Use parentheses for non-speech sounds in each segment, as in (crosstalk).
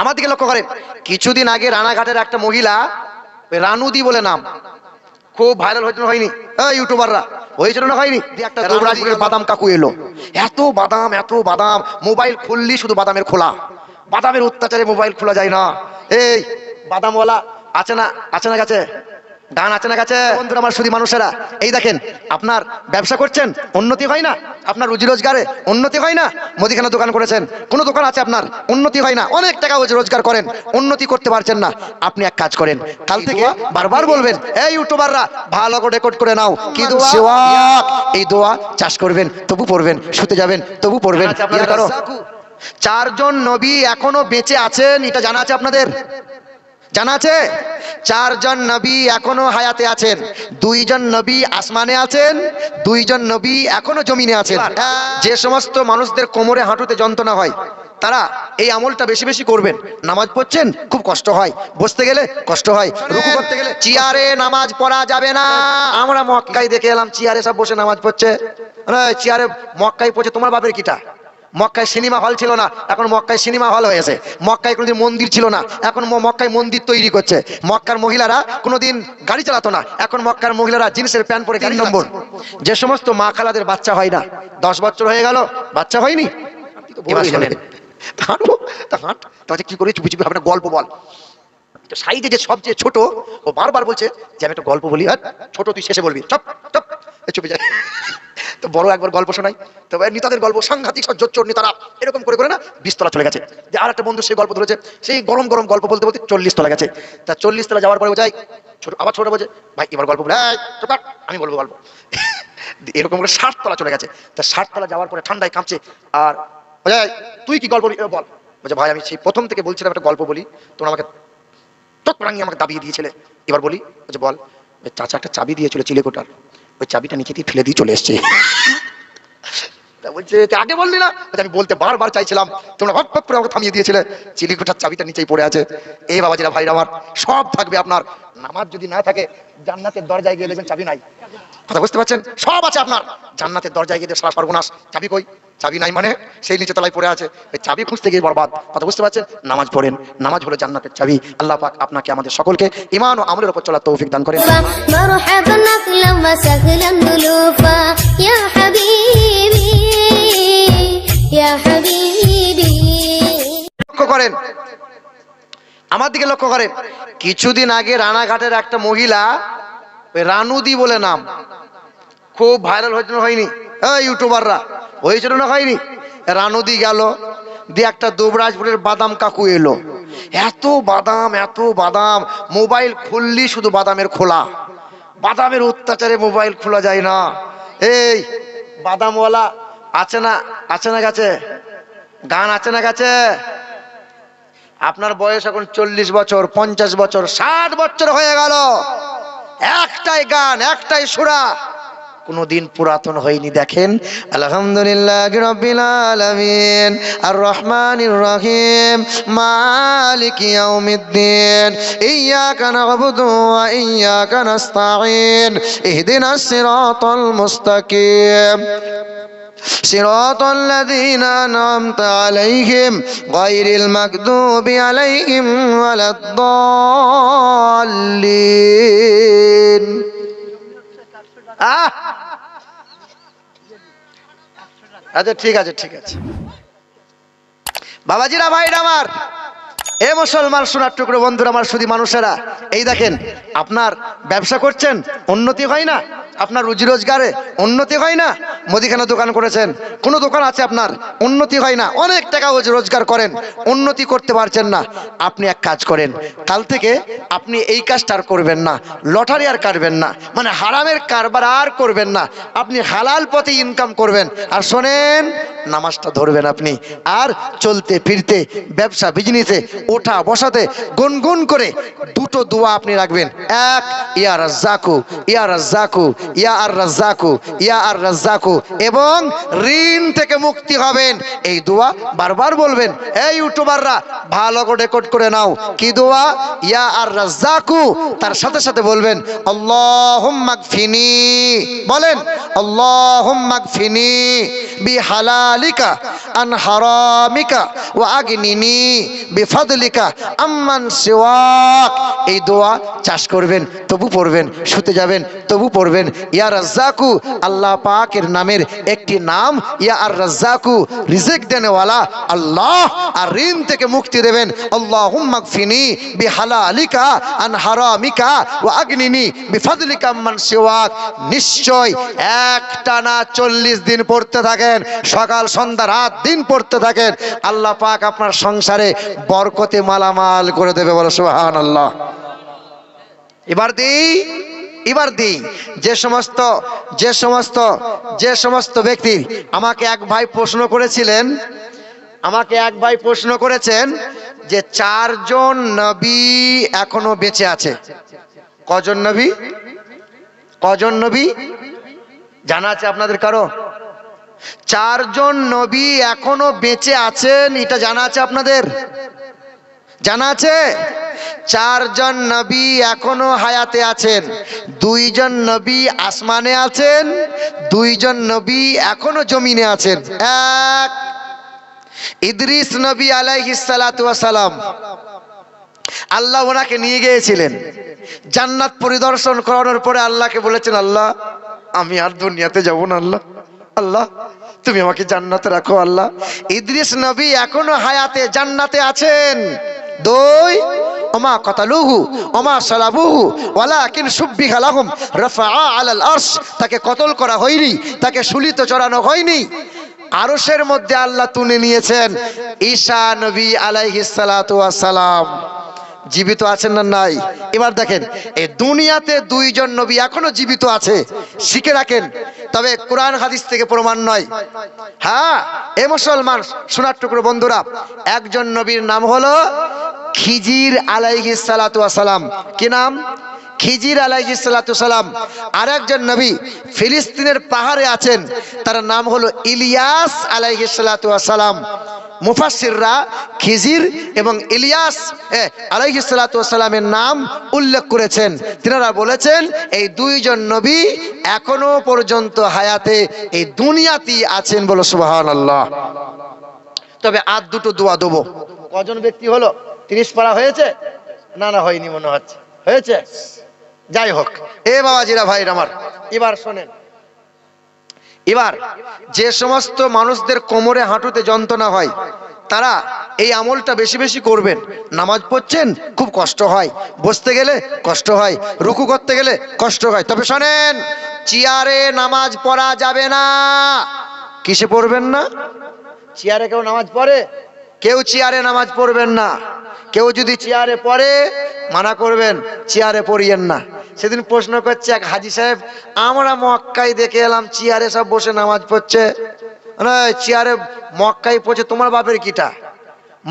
আমার দিকে লক্ষ্য করেন। কিছুদিন আগে রানাঘাটের একটা মহিলা রানুদি বলে নাম খুব ভাইরাল হয়েছিল হয়নি। ইউটিউবাররা হয়েছিল না হয়নি? একটা বাদাম কাকু এলো। এত বাদাম এত বাদাম মোবাইল খুললি শুধু বাদামের খোলা। বাদামের অত্যাচারে মোবাইল খোলা যায় না। এই বাদামওয়ালা আছে না আছে না কাছে গান আছে না কাছে বন্ধুরা আমার শুধু মানুষেরা এই দেখেন আপনার ব্যবসা করছেন উন্নতি হয় না? আপনার রুজি রোজগারে উন্নতি হয় না? মুদিখানা দোকান করেছেন কোনো দোকান আছে আপনার? উন্নতি হয় না। অনেক টাকা রোজ- রোজগার করেন উন্নতি করতে পারছেন না। আপনি এক কাজ করেন কাল থেকে বারবার বলবেন এই ইউটিউবাররা ভালো করে রেকর্ড করে নাও। কি দোয়া। এই দোয়া চাষ করবেন তবু পড়বেন শুতে যাবেন তবু পড়বেন। করো। চারজন নবী এখনও বেঁচে আছেন এটা জানা আছে আপনাদের? জানা আছে? চারজন নবী এখনও হায়াতে আছেন, দুইজন নবী আসমানে আছেন, দুইজন নবী এখনও জমিনে আছেন। যে সমস্ত মানুষদের কোমরে হাঁটুতে যন্ত্রণা হয়, তারা এই আমলটা বেশি বেশি করবেন। নামাজ পড়ছেন, খুব কষ্ট হয়। বসতে গেলে কষ্ট হয়। রুকু করতে গেলে চেয়ারে নামাজ পড়া যাবে না। আমরা মক্কায় দেখে এলাম, চেয়ারে সব বসে নামাজ পড়ছে। চেয়ারে মক্কায় পড়ছে, তোমার বাপের কিটা? মক্কায় সিনেমা হল ছিল না এখন মক্কায় সিনেমা হল হয়েছে। মক্কায় কোনোদিন মন্দির ছিল না এখন মক্কায় মন্দির তৈরি করছে। মক্কার মহিলারা কোনোদিন গাড়ি চালাতো না এখন মক্কার মহিলারা জিন্সের প্যান্ট পরে গাড়ি নম্বর। যে সমস্ত মা খালাদের বাচ্চা হয় না দশ বছর হয়ে গেল বাচ্চা হয়নি। এবার শোনেন। হাঁটবো তা হাঁট তাহলে কি করে চুপি চুপি হবে না গল্প বল। তো সাইডে যে সবচেয়ে ছোট ও বারবার বলছে যে আমি একটা গল্প বলি আর ছোট তুই শেষে বলবি চপ চপ চুপে যায়। তো বড় একবার গল্প শোনাই। তো নেতাদের গল্প সাংঘাতিক সব জোচ্চোর নেতারা এরকম করে করে না বিশ তলা চলে গেছে। যে আর একটা বন্ধু সেই গল্প ধরেছে সেই গরম গরম গল্প বলতে বলতে চল্লিশ তলা গেছে। তা চল্লিশ তলা যাওয়ার পরে বোঝাই ছোট আবার ছোট বোঝে ভাই এবার গল্প বলে "এই, চুপ কর, আমি বলব গল্প। (laughs) এরকম করে ষাট তলা চলে গেছে। তা ষাট তলা যাওয়ার পরে ঠান্ডায় কাঁপছে আর তুই কি গল্প বলি?" "এ, বল। বলছে ভাই আমি সেই প্রথম থেকে বলছিলাম একটা গল্প বলি তোমরা আমাকে রাঙি আমাকে দাবিয়ে দিয়েছিলে এবার বলি। বলছে বল চাচা একটা চাবি দিয়েছিল চিলেকোটার ওই চাবিটা নিচে দিয়ে ফেলে দিয়ে চলে এসছে। আগে বললি না? আমি বলতে বারবার চাইছিলাম। তোমরা ভাব করে আমাকে থামিয়ে দিয়েছিলে। চিলিকোটার চাবিটা নিচেই পড়ে আছে। এই বাবা যেটা ভাইরা আমার, সব থাকবে আপনার। নামাজ যদি না থাকে, জান্নাতের দরজায় গিয়ে দেখবেন চাবি নাই। কথা বুঝতে পারছেন? সব আছে আপনার। জান্নাতের দরজায় গিয়ে সারা সর্বনাশ। চাবি কই? চাবি নাই মানে সেই নিচে তলায় পড়ে আছে। এই চাবি খুঁজতে গিয়ে বরবাদ। কথা বুঝতে পারছেন? নামাজ পড়েন। নামাজ হলো জান্নাতের চাবি। আল্লাহ পাক আপনাকে, আমাদের সকলকে ইমান ও আমলের উপর চলার তৌফিক দান করেন। করেন। আমার দিকে লক্ষ্য করেন। কিছুদিন আগে রানাঘাটের একটা মহিলা রানুদি বলে নাম। খুব ভাইরাল হয়নি? হ্যাঁ ইউটিউবাররা। হয়েছিল না হয়নি? রানুদি গেল, দিয়ে একটা দুবরাজপুরের বাদাম কাকু এলো। এত বাদাম এত বাদাম, মোবাইল খুললি শুধু বাদামের খোলা। বাদামের অত্যাচারে মোবাইল খোলা যায় না। এই, বাদামওয়ালা আছে না আছে না গেছে? গান আছে না গেছে? আপনার বয়স এখন চল্লিশ বছর, পঞ্চাশ বছর, ষাট বছর হয়ে গেল। একটাই গান, একটাই সুরা। কোনদিন পুরাতন হয়নি দেখেন আলহামদুলিল্লাহ রব্বিল আলামিন আর রহমানির রহিম মালিক ইয়াউমিদ্দিন ইয়্যাকা না'বুদু ওয়া ইয়্যাকা নাস্তাঈন ইহদিনাস সিরাতাল মুস্তাকিম صراط الذين أنعمت عليهم غير المكذوب عليهم ولا الضالين আহ! আচ্ছা ঠিক আছে ঠিক আছে। বাবাজিরা, ভাইরা আমার, এ মুসলমান সোনার টুকরো বন্ধুরা আমার শুধু মানুষেরা, এই দেখেন, আপনার ব্যবসা করছেন, উন্নতি হয় না, আপনার রুজি রোজগারে উন্নতি হয় না মুদিখানা দোকান করেছেন। কোনো দোকান আছে আপনার? উন্নতি হয় না। অনেক টাকা রোজ- রোজগার করেন। উন্নতি করতে পারছেন না। আপনি এক কাজ করেন। কাল থেকে আপনি এই কাজটা আর করবেন না। লটারি আর কাটবেন না। মানে হারামের কারবার আর করবেন না। আপনি হালাল পথে ইনকাম করবেন। আর শোনেন, নামাজটা ধরবেন আপনি। আর চলতে, ফিরতে, ব্যবসা বিজনেসে ওঠা, বসাতে, গুনগুন করে দুটো দোয়া আপনি রাখবেন। এক, ইয়া রাজ্জাকু ইয়া রাজ্জাকু, ইয়া আর রাজ্জাকু, ইয়া আর রাজ্জাকু। এবং ঋণ থেকে মুক্তি হবেন। এই দোয়া বারবার বলবেন, এই ইউটিউবাররা, ভালো করে রেকর্ড করে নাও। কি দোয়া? ইয়া আর রাজ্জাকু তার সাথে সাথে বলবেন, আল্লাহুম্মা গফিনি বলেন, আল্লাহুম্মা গফিনি বিহালালিকা আন হারামিকা ওয়া আগনিনি বিফাদলি বিফাদলিকা আম্মান সিওয়াক। এই দোয়া চাষ করবেন, তবু পড়বেন, শুতে যাবেন, তবু পড়বেন। ইয়া রাজ্জাকু, আল্লাহ পাকের নামের একটি নাম, ইয়া আর রাজ্জাকু রিজিক দেনেওয়ালা, আল্লাহ, আর ঋণ থেকে মুক্তি দেবেন। আল্লাহুম্মা গফিনি বিহালালিকা, আন হারামিকা, ওয়া আগনিনি বিফাদলিকা আম্মান সিওয়াক। নিশ্চয় এক টানা চল্লিশ দিন পড়তে থাকেন, সকাল, সন্ধ্যা, রাত দিন পড়তে থাকেন। আল্লাহ পাক আপনার সংসারে বরকতে মালামাল করে দেবে বলো সুহান আল্লাহ এবার দিই এবার দিই। যে সমস্ত যে সমস্ত যে সমস্ত ব্যক্তি আমাকে এক ভাই প্রশ্ন করেছিলেন, আমাকে এক ভাই প্রশ্ন করেছেন যে চারজন নবী এখনও বেঁচে আছে। কজন নবী? কজন নবী? জানা আছে আপনাদের কারও? চারজন নবী এখনও বেঁচে আছেন, এটা জানা আছে আপনাদের? জানা আছে? চারজন নবী এখনও হায়াতে আছেন। দুইজন নবী আসমানে আছেন, দুইজন নবী এখনও জমিনে আছেন। এক, ইদ্রিস নবী আলাইহিস সালাতু ওয়াস সালাম আল্লাহ ওনাকে নিয়ে গিয়েছিলেন। জান্নাত পরিদর্শন করানোর পরে আল্লাহকে বলেছেন, আল্লাহ, আমি আর দুনিয়াতে যাব না, আল্লাহ। আল্লাহ, তুমি আমাকে জান্নাতে রাখো, আল্লাহ। ইদ্রিস নবী এখনও হায়াতে, জান্নাতে আছেন। দুই ওমা কতালুহু, ওমা সালাবুহু, ওয়ালাকিন সুব্বিহা লাহুম, রাফাআ আলাল আরশ, তাকে কতল করা হয়নি, তাকে সুলিত চড়ানো হয়নি। আরশের মধ্যে আল্লাহ তুলে নিয়েছেন ঈসা নবী আলাইহিস সালাম। জীবিত আছেন না নাই? এবার দেখেন, এই দুনিয়াতে দুইজন নবী এখনও জীবিত আছে, শিখে রাখেন। তবে কোরআন হাদিস থেকে প্রমাণ নয়। হ্যাঁ এ মুসলমান, সোনার টুকরো বন্ধুরা, একজন নবীর নাম হলো খিজির আলাইহিস সালাতু সালাম কি নাম? খিজির আলাইহিস সালাতু সালাম আর একজন নবী ফিলিস্তিনের পাহাড়ে আছেন, তার নাম হলো ইলিয়াস আলাইহিস সালাতু সালাম মুফাসসিররা, খিজির এবং ইলিয়াস আলাইহিস সালাতু ওয়াস সালামের নাম উল্লেখ করেছেন। তিনারা বলেছেন, এই দুইজন নবী এখনও পর্যন্ত হায়াতে এই দুনিয়াতেই আছেন বলো সুবহানাল্লাহ। তবে আর দুটো দোয়া দেবো। কজন ব্যক্তি হলো? তিরিশ পারা হয়েছে? না না, হয়নি মনে হচ্ছে। হয়েছে? যাই হোক। এ বাবাজিরা, ভাইর আমার, এবার শোনেন। এবার যে সমস্ত মানুষদের কোমরে হাঁটুতে যন্ত্রণা হয়, তারা এই আমলটা বেশি বেশি করবেন। নামাজ পড়ছেন, খুব কষ্ট হয়। বসতে গেলে কষ্ট হয়, রুকু করতে গেলে কষ্ট হয়। তবে শোনেন, চেয়ারে নামাজ পড়া যাবে না। কিসে পড়বেন না? চেয়ারে কেউ নামাজ পড়ে? কেউ চেয়ারে নামাজ পড়বেন না। কেউ যদি চেয়ারে পড়ে, মানা করবেন, চেয়ারে পড়িয়েন না। সেদিন প্রশ্ন করছে এক হাজি সাহেব, আমরা মক্কায় দেখে এলাম, চেয়ারে সব বসে নামাজ পড়ছে। চেয়ারে মক্কায় পড়ছে, তোমার বাপের কিটা?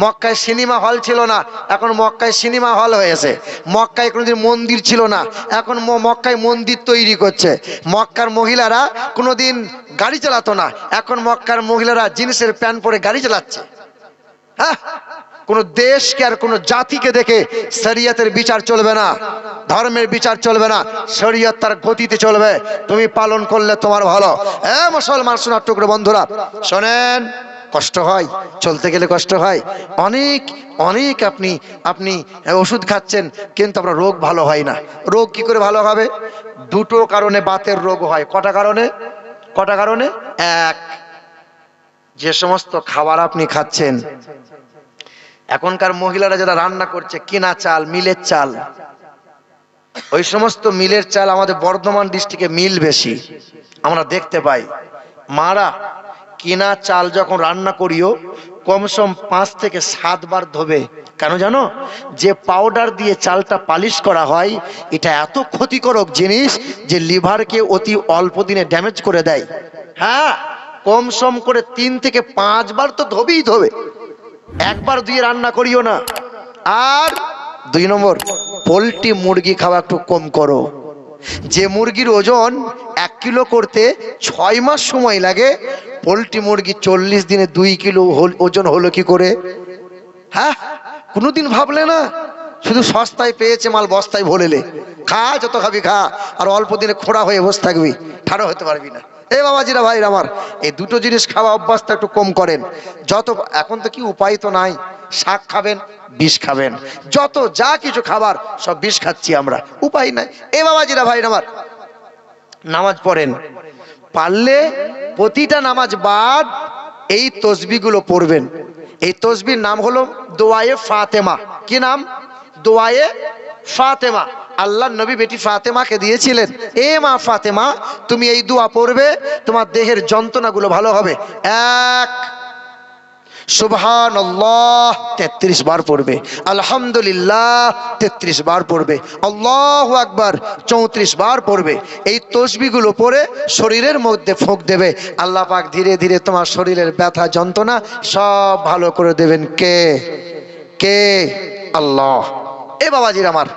মক্কায় সিনেমা হল ছিল না, এখন মক্কায় সিনেমা হল হয়েছে। মক্কায় কোনোদিন মন্দির ছিল না, এখন মক্কায় মন্দির তৈরি করছে। মক্কার মহিলারা কোনোদিন গাড়ি চালাতো না, এখন মক্কার মহিলারা জিন্সের প্যান্ট পরে গাড়ি চালাচ্ছে। হ্যাঁ কোন দেশকে আর কোন জাতিকে দেখে শরীয়তের বিচার চলবে না, ধর্মের বিচার চলবে না, শরীয়ত তার গতিতে চলবে। তুমি পালন করলে তোমার ভালো। এ মুসলমান, শোনার টুকরো বন্ধুরা, শোনেন, কষ্ট হয়, চলতে গেলে কষ্ট হয়। অনেক অনেক আপনি আপনি ওষুধ খাচ্ছেন, কিন্তু আপনার রোগ ভালো হয় না। রোগ কি করে ভালো হবে? দুটো কারণে বাতের রোগ হয়। কটা কারণে? কটা কারণে? এক, যে সমস্ত খাবার আপনি খাচ্ছেন এখনকার মহিলারা যারা রান্না করছে, কিনা চাল, মিলের চাল, ওই সমস্ত মিলের চাল আমাদের বর্ধমান ডিস্ট্রিক্টে মিল বেশি, আমরা দেখতে পাই। মারা, কিনা চাল যখন রান্না করিও কমসম পাঁচ থেকে সাতবার ধোবে। কেন জানো? যে পাউডার দিয়ে চালটা পালিশ করা হয়, এটা এত ক্ষতিকারক জিনিস যে লিভারকে অতি অল্প দিনে ড্যামেজ করে দেয়। হ্যাঁ কম সম করে তিন থেকে পাঁচবার তো ধোবেই ধোবে। একবার দিয়ে রান্না করিও না। আর দুই নম্বর, পোলট্রি মুরগি খাওয়া একটু কম করো। যে মুরগির ওজন এক কিলো করতে ছয় মাস সময় লাগে, পোলট্রি মুরগি চল্লিশ দিনে দুই কিলো ওজন হলো কি করে? হ্যাঁ? কোনোদিন ভাবলে না? শুধু সস্তায় পেয়েছে মাল, বস্তায় ভরেলে খা, যত খাবি খা, আর অল্প দিনে খোড়া হয়ে বসে থাকবি। ঠাড়ো হতে পারবি না। এ বাবাজিরা ভাই আমার, এই দুটো জিনিস খাওয়া অভ্যাসটা একটু কম করেন। যত, এখন তো কি উপায় তো নাই, শাক খাবেন, বিষ খাবেন। যত যা কিছু খাবার, সব বিষ খাচ্ছি আমরা। উপায় নাই। এ বাবাজিরা ভাই আমার, নামাজ পড়েন। পারলে প্রতিটা নামাজ বাদ এই তসবিগুলো পড়বেন। এই তসবির নাম হলো দোয়ায়ে ফাতেমা। কি নাম? দোয়ায়ে ফাতেমা। আল্লাহ নবী বেটি ফাতেমাকে দিয়েছিলেন। এ মা ফাতেমা, তুমি এই দোয়া পড়বে, তোমার দেহের যন্ত্রণাগুলো ভালো হবে। এক সুবহান আল্লাহ তেত্রিশ বার পড়বে। আলহামদুলিল্লাহ, তেত্রিশ বার পড়বে। আল্লাহ আকবার, চৌত্রিশ বার পড়বে। এই তসবিগুলো পড়ে শরীরের মধ্যে ফোঁক দেবে। আল্লাহ পাক ধীরে ধীরে তোমার শরীরের ব্যথা, যন্ত্রণা সব ভালো করে দেবেন। কে? কে? আল্লাহ। এ বাবাজির আমার।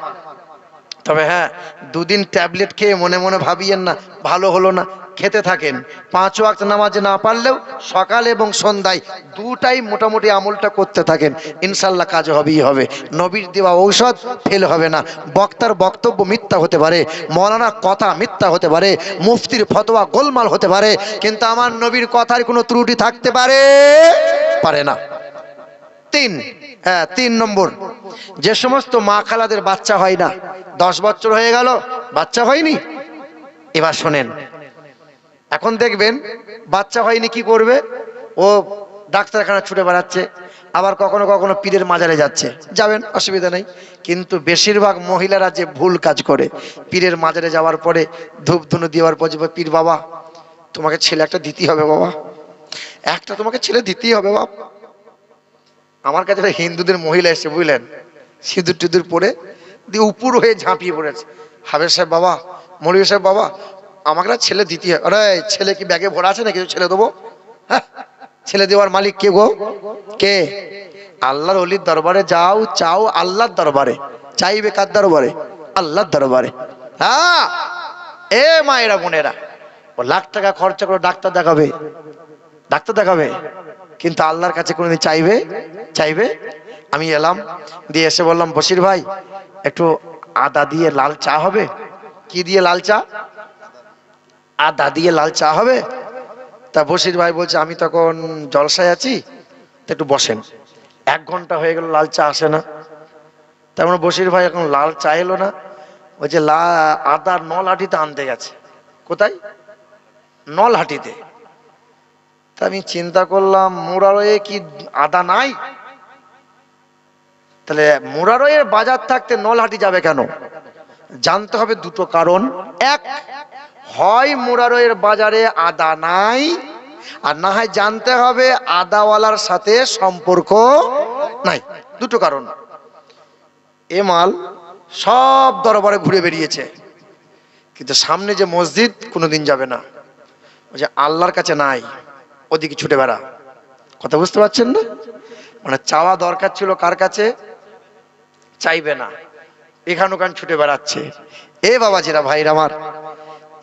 তবে হ্যাঁ দুদিন ট্যাবলেট খেয়ে মনে মনে ভাবিয়েন না, ভালো হলো না, খেতে থাকেন। পাঁচ ওয়াক্ত নামাজে না পারলেও সকাল এবং সন্ধ্যায় দুটাই মোটামুটি আমলটা করতে থাকেন। ইনশাল্লাহ কাজ হবেই হবে। নবীর দেওয়া ঔষধ ফেল হবে না। বক্তার বক্তব্য মিথ্যা হতে পারে মৌলানা কথা মিথ্যা হতে পারে, মুফতির ফতোয়া গোলমাল হতে পারে, কিন্তু আমার নবীর কথার কোনো ত্রুটি থাকতে পারে পারে না। তিন হ্যাঁ তিন নম্বর। যে সমস্ত মা খালাদের বাচ্চা হয় না, দশ বছর হয়ে গেল, বাচ্চা হয়নি? এবার শোনেন। এখন দেখবেন, বাচ্চা হয়নি কি করবে? ও ডাক্তারখানা ছুটে বেড়াচ্ছে, আবার কখনো কখনো পীরের মাজারে যাচ্ছে। যাবেন, অসুবিধা নেই। কিন্তু বেশিরভাগ মহিলারা যে ভুল কাজ করে, পীরের মাজারে যাওয়ার পরে ধূপ ধুনো দেওয়ার পর পীর বাবা, তোমাকে ছেলে একটা দিতেই হবে বাবা। একটা তোমাকে ছেলে দিতেই হবে বাবা আমার কাছে হিন্দুদের মহিলা এসে বুঝলেন? সিঁদুর টিঁদুর পরে দিয়ে উপর হয়ে ঝাঁপিয়ে পড়েছে। হাবের সাহেব, বাবা মৌলী সাহেব, বাবা, আমাকে না ছেলে দিতে হয়। আরে, ছেলে কি ব্যাগে ভরা আছে না কিছু ছেলে দেবো? হ্যাঁ ছেলে দেওয়ার মালিক কে গো? কে? আল্লাহর অলির দরবারে যাও, চাও আল্লাহর দরবারে। চাইবে কার দরবারে? আল্লাহর দরবারে। হ্যাঁ এ মায়েরা বোনেরা, ও লাখ টাকা খরচা করে ডাক্তার দেখাবে। ডাক্তার দেখাবে। কিন্তু আল্লাহর কাছে কোনোদিন চাইবে? চাইবে? আমি এলাম, দিয়ে এসে বললাম বসির ভাই, একটু আদা দিয়ে লাল চা হবে? কি দিয়ে লাল চা? আদা দিয়ে লাল চা হবে? তা বসির ভাই বলছে, আমি তখন জলসায় আছি, তা একটু বসেন। এক ঘণ্টা হয়ে গেল, লাল চা আসে না। তার মানে বসির ভাই এখন লাল চা এলো না। ওই যে লা, আদার নলহাটিতে আনতে গেছে। কোথায়? নলহাটিতে তা আমি চিন্তা করলাম মুরারয়ে কি আদা নাই? তাহলে মুরারয়ের বাজার থাকতে নলহাটি যাবে কেন? জানতে হবে দুটো কারণ। এক, হয় মুরারয়ের বাজারে আদা নাই, আর না হয় জানতে হবে আদাওয়ালার সাথে সম্পর্ক নাই। দুটো কারণ। এ মাল সব দরবারে ঘুরে বেরিয়েছে। কিন্তু সামনে যে মসজিদ কোনোদিন যাবে না। যে আল্লাহর কাছে নাই। ওদিকে ছুটে বেড়া। কথা বুঝতে পারছেন না? মানে চাওয়া দরকার ছিল কার কাছে? চাইবে না। এখান ওখান ছুটে বেড়াচ্ছে। এ বাবা বাবাজিরা, ভাইরা আমার,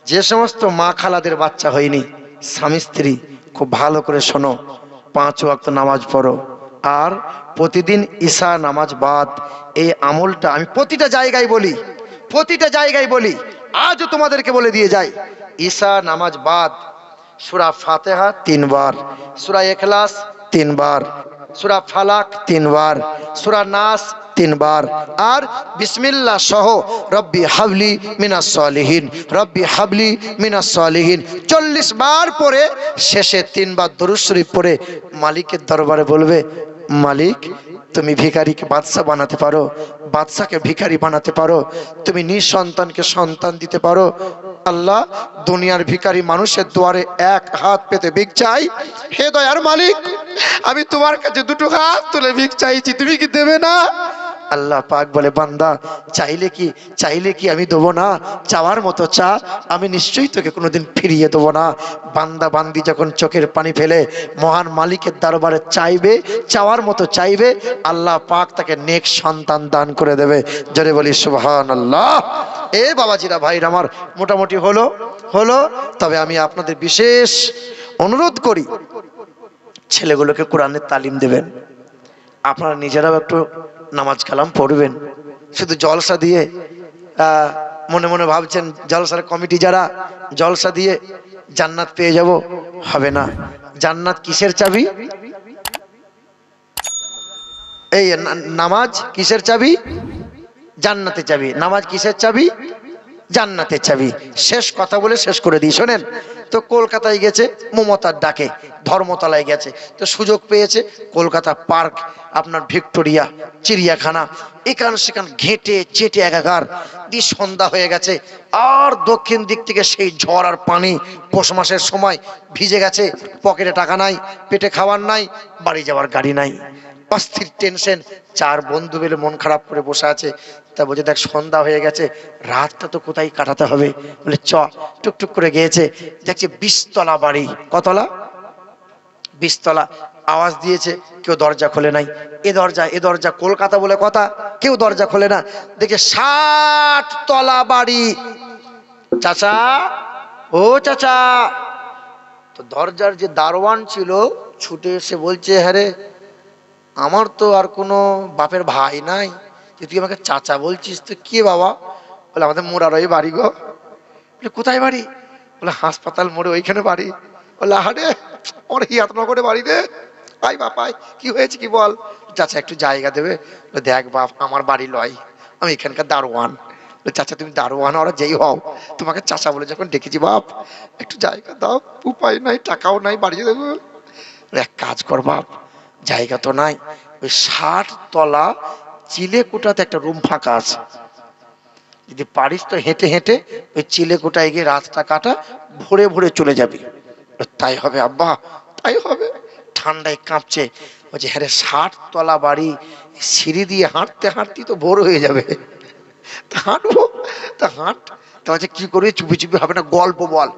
যে সমস্ত মা খালাদের বাচ্চা হয়নি, স্বামী স্ত্রী, খুব ভালো করে শোনো, পাঁচ ওয়াক্ত নামাজ পড়ো। আর প্রতিদিন ঈশা নামাজ বাদ, এই আমলটা আমি প্রতিটা জায়গায় বলি, প্রতিটা জায়গায় বলি, আজও তোমাদেরকে বলে দিয়ে যাই, ঈশা নামাজ বাদ সুরা ফাতেহা তিনবার, সুরা এখলাস তিনবার, সুরা ফালাক তিনবার, সুরা নাস তিনবার, আর বিসমিল্লা সহ রব্বি হাবলি মিনা সলিহীন, রব্বি হাবলি মিনা সলিহীন। চল্লিশ বার পরে শেষে তিনবার দরুশ্বরী পরে মালিকের দরবারে বলবে মালিক, তুমি ভিখারিকে বাদশা বানাতে পারো বাদশাকে ভিখারি বানাতে পারো, তুমি নিঃসন্তানকে সন্তান দিতে পারো। আল্লাহ দুনিয়ার ভিখারি মানুষের দুয়ারে এক হাত পেতে ভিক চাই। হে দয়ার মালিক, আমি তোমার কাছে দুটো হাত তুলে ভিক চাইছি, তুমি কি দেবে না? আল্লাহ পাক বলে, বান্দা, চাইলে কি চাইলে কি আমি দেবো না? চাওয়ার মতো চা আমি নিশ্চয়ই তোকে কোনোদিন ফিরিয়ে দেবো না। বান্দা, বান্দি যখন চোখের পানি ফেলে, মহান মালিকের দরবারে চাইবে, চাওয়ার মতো চাইবে, আল্লাহ পাক তাকে নেক সন্তান দান করে দেবে। জোরে বলি সুবহান আল্লাহ এ বাবাজিরা, ভাইরা আমার, মোটামুটি হলো হলো, তবে আমি আপনাদের বিশেষ অনুরোধ করি, ছেলেগুলোকে কোরআনের তালিম দেবেন। আপনারা নিজেরাও একটু নামাজ কালাম পড়বেন। শুধু জলসা দিয়ে মনে মনে ভাবছেন, জলসার কমিটি যারা, জলসা দিয়ে জান্নাত পেয়ে যাব, হবে না। জান্নাত কিসের চাবি? এই নামাজ কিসের চাবি? জান্নাতের চাবি। নামাজ কিসের চাবি? জান্নাতের চাবি। শেষ কথা বলে শেষ করে দিই, শোনেন? তো কলকাতায় গেছে, মমতার ডাকে, ধর্মতলায় গেছে। তো সুযোগ পেয়েছে, কলকাতা পার্ক, আপনার ভিক্টোরিয়া, চিড়িয়াখানা, এখান সেখান ঘেঁটে, চেটে একাকার, দিয়ে সন্ধ্যা হয়ে গেছে। আর দক্ষিণ দিক থেকে সেই ঝড় আর পানি, পৌষ মাসের সময় ভিজে গেছে, পকেটে টাকা নাই, পেটে খাবার নাই, বাড়ি যাওয়ার গাড়ি নাই। অস্থির টেনশন চার বন্ধু মিলে মন খারাপ করে বসে আছে। তা বলছে, দেখ, সন্ধ্যা হয়ে গেছে, রাতটা তো কোথায় কাটাতে হবে? বলে, চ। টুকটুক করে গিয়েছে। দেখছে, বিশতলা বাড়ি। কতলা? বিশতলা। আওয়াজ দিয়েছে, কেউ দরজা খোলে নাই। এ দরজা এ দরজা, কলকাতা বলে কথা। কেউ দরজা খোলে না। দেখে ষাট তলা বাড়ি। চাচা? ও চাচা। তো দরজার যে দারোয়ান ছিল, ছুটে এসে বলছে হ্যাঁ আমার তো আর কোনো বাপের ভাই নাই। যে তুই আমাকে চাচা বলছিস, তো কে বাবা? বলে, আমাদের মোড়ার ওই বাড়ি গো। বলে, কোথায় বাড়ি? বলে, হাসপাতাল মোড়ে ওইখানে বাড়ি। বলে আরে ওর হিয়াতনগরে বাড়ি রে। আই বাপাই কি হয়েছে কি বল? চাচা একটু জায়গা দেবে। দেখ বাপ, আমার বাড়ি লয়। আমি এখানকার দারোয়ান। চাচা, তুমি দারোয়ান, ওরা যেই হও। তোমাকে চাচা বলে যখন ডেকেছি, বাপ, একটু জায়গা দাও, উপায় নাই, টাকাও নাই, বাড়িয়ে দেবো। এক কাজ কর বাপ জায়গা তো নাই। ওই ষাট তলা চিলেকোটাতে একটা রুম ফাঁকা আছে। যদি পারিস তো হেঁটে হেঁটে ওই চিলেকোটায় গিয়ে রাতটা কাটা ভোরে ভোরে চলে যাবি। তাই হবে আব্বা তাই হবে। ঠান্ডায় কাঁপছে। বলছে হ্যাঁ রে, ষাট তলা বাড়ি সিঁড়ি দিয়ে হাঁটতে হাঁটতেই তো ভোর হয়ে যাবে। তা হাঁটবো তা হাঁট। তা বলছে কি করবি? চুপি চুপি হবে না গল্প বল।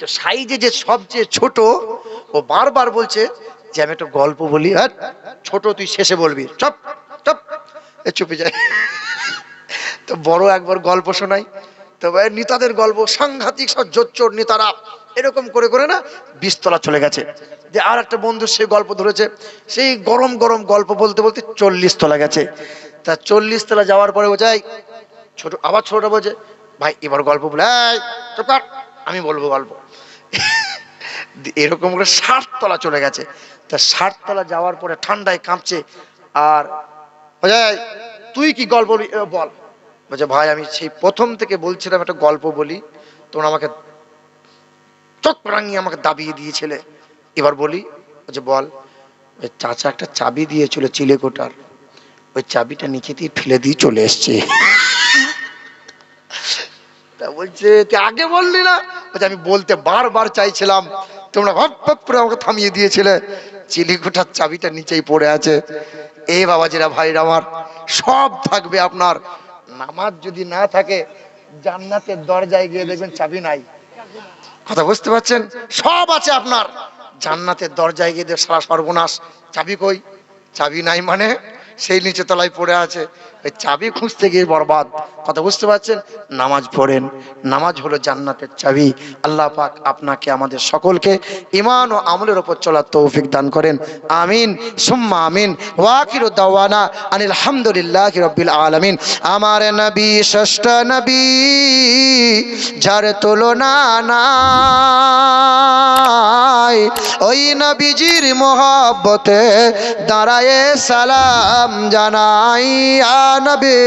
তো সাইজে যে সবচেয়ে ছোট ও বারবার বলছে যে আমি একটা গল্প বলি আর ছোট তুই শেষে বলবি। চপ চপ এ চুপে যায়। তো বড় একবার গল্প শোনাই। তো নেতাদের গল্প সাংঘাতিক সব নেতারা এরকম করে করে না বিস্তলা চলে গেছে। যে আর একটা বন্ধু সে গল্প ধরেছে সেই গরম গরম গল্প বলতে বলতে চল্লিশ তলা গেছে। তা চল্লিশ তলা যাওয়ার পরে বোঝাই ছোট আবার ছোটটা বলছে ভাই এবার গল্প বলে "এই, চুপ আমি বলব গল্প। এরকম করে ষাট তলা চলে গেছে। তা ষাট তলা যাওয়ার পরে ঠান্ডায় কাঁপছে আর তুই কি গল্প? বল বলছে, ভাই, আমি সেই প্রথম থেকে বলছিলাম একটা গল্প বলি। তোমরা আমাকে চোখ আমাকে দাবিয়ে দিয়েছিলে। এবার বলি, বলছে, বল, ওই চাচা একটা চাবি দিয়েছিল চিলেকোটার ওই চাবিটা নিচে দিয়ে ফেলে দিয়ে চলে এসছে। তা বলছে, তুই আগে বললি না? বলছে, আমি বলতে বারবার চাইছিলাম। তোমরা করে আমাকে থামিয়ে দিয়েছিলে। চিলিকোঠার চাবিটা নিচেই পড়ে আছে। এ বাবাজিরা, ভাইরা আমার, সব থাকবে আপনার। নামাজ যদি না থাকে, জান্নাতের দরজায় গিয়ে দেখবেন চাবি নাই। কথা বুঝতে পারছেন? সব আছে আপনার। জান্নাতের দরজায় গিয়ে সারা সর্বনাশ। চাবি কই? চাবি নাই মানে সেই নিচে তলায় পড়ে আছে। ওই চাবি খুঁজতে গিয়ে বরবাদ। কথা বুঝতে পারছেন? নামাজ পড়েন। নামাজ হলো জান্নাতের চাবি। আল্লাহ পাক আপনাকে, আমাদের সকলকে ইমান ও আমলের ওপর চলার তৌফিক দান করেন। আমিন। সুম্মা আমিন। ওয়াকির দাওয়ানা আনিল হামদুলিল্লাহ রব্বিল আলামিন। আমার নবী ষষ্ঠ নবী, যার তুলনা নাই। ওই নবীজির মোহব্বতে দাঁড়ায়ে সালাম জানাই আ নবী